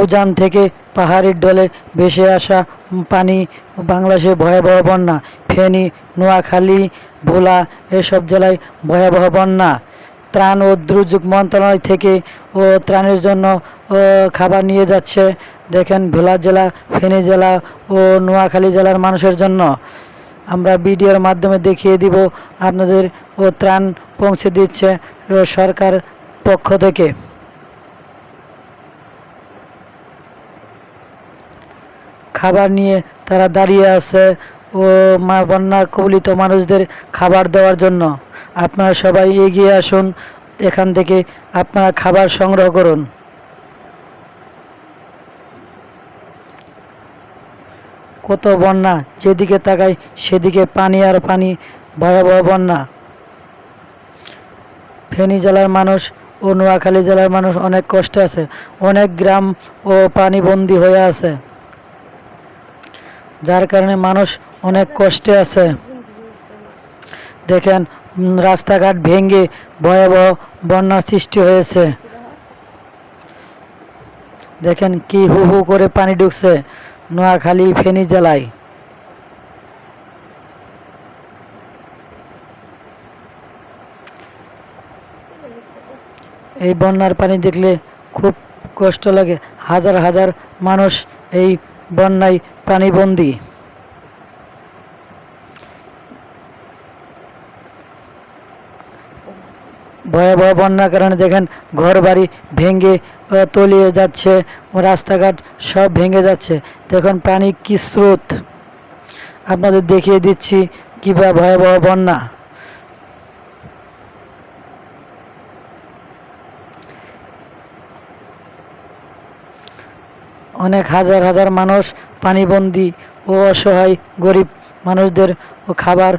উজান থেকে পাহাড়ের ডলে ভেসে আসা পানি, বাংলাদেশে ভয়াবহ বন্যা, ফেনী, নোয়াখালী, ভোলা এসব জেলায় ভয়াবহ বন্যা। ত্রাণ ও দুর্যোগ মন্ত্রণালয় থেকে ও ত্রাণের জন্য খাবার নিয়ে যাচ্ছে, দেখেন ভোলা জেলা, ফেনী জেলা ও নোয়াখালী জেলার মানুষের জন্য। আমরা ভিডিওর মাধ্যমে দেখিয়ে দিব আপনাদের, ও ত্রাণ পৌঁছে দিচ্ছে সরকার পক্ষ থেকে। খাবার নিয়ে তারা দাঁড়িয়ে আছে ও মা বন্যা কবলিত মানুষদের খাবার দেওয়ার জন্য। আপনারা সবাই এগিয়ে আসুন, এখান থেকে আপনারা খাবার সংগ্রহ করুন। কত বন্যা, যেদিকে তাকাই সেদিকে পানি আর পানি, ভয়াবহ বন্যা। ফেনী জেলার মানুষ ও নোয়াখালী জেলার মানুষ অনেক কষ্টে আছে, অনেক গ্রাম ও পানি পানিবন্দী হয়ে আছে। যার কারণে মানুষ অনেক কষ্টে আছে। দেখেন রাস্তাঘাট ভেঙে ভয়াবহ বন্যার সৃষ্টি হয়েছে। দেখেন কি হু হু করে পানি ঢুকছে নোয়াখালী, ফেনী জেলায়। এই বন্যার পানি দেখলে খুব কষ্ট লাগে। হাজার হাজার মানুষ এই বন্যায় পানিবন্দী ভয়াবহ বন্যার কারণে দেখেন ঘর বাড়ি ভেঙে তলিয়ে যাচ্ছে, রাস্তাঘাট সব ভেঙে যাচ্ছে, দেখুন পানি কি স্রোত। আপনাদের দেখিয়ে দিচ্ছি কীভাবে ভয়াবহ বন্যা। অনেক হাজার হাজার মানুষ পানিবন্দী ও অসহায় গরিব মানুষদের খাবার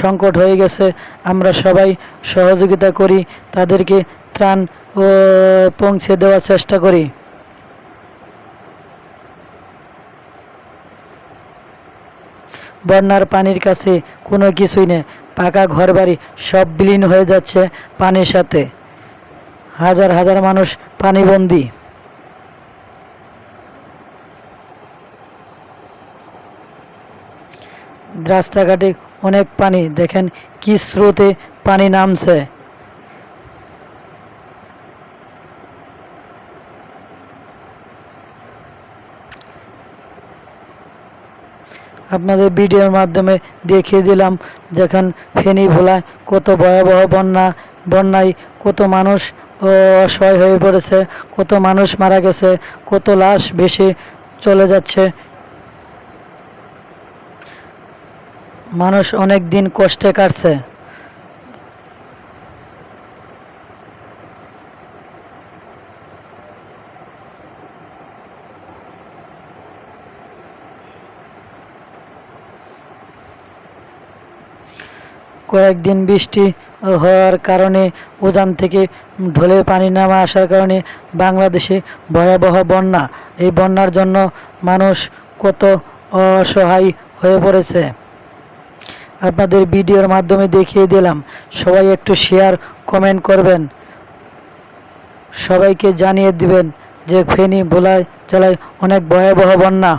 সংকট হয়ে গেছে। আমরা সবাই সহযোগিতা করি, তাদেরকে ত্রাণ ও পৌঁছে দেওয়ার চেষ্টা করি। বন্যার পানির কাছে কোনো কিছুই নেই। পাকা ঘরবাড়ি সব বিলীন হয়ে যাচ্ছে পানির সাথে। হাজার হাজার মানুষ পানিবন্দী। রাস্তাঘাটে অনেক পানি। দেখেন কি স্রোতে পানি নামছে। আপনাদের ভিডিওর মাধ্যমে দেখিয়ে দিলাম যেখান ফেনী ভোলায় কত ভয়াবহ বন্যা, বন্যায় কত মানুষ অসহায় হয়ে পড়েছে, কত মানুষ মারা গেছে, কত লাশ ভেসে চলে যাচ্ছে। মানুষ অনেক দিন কষ্টে কাটছে। কয়েকদিন বৃষ্টি হওয়ার কারণে উজান থেকে ঢলে পানি নামা আসার কারণে বাংলাদেশে ভয়াবহ বন্যা। এই বন্যার জন্য মানুষ কত অসহায় হয়ে পড়েছে। আপনাদের ভিডিওর মাধ্যমে দেখিয়ে দিলাম। সবাই একটু শেয়ার কমেন্ট করবেন। সবাইকে জানিয়ে দিবেন যে ফেনী, ভোলায় চালায় অনেক ভয়াবহ বন্যা।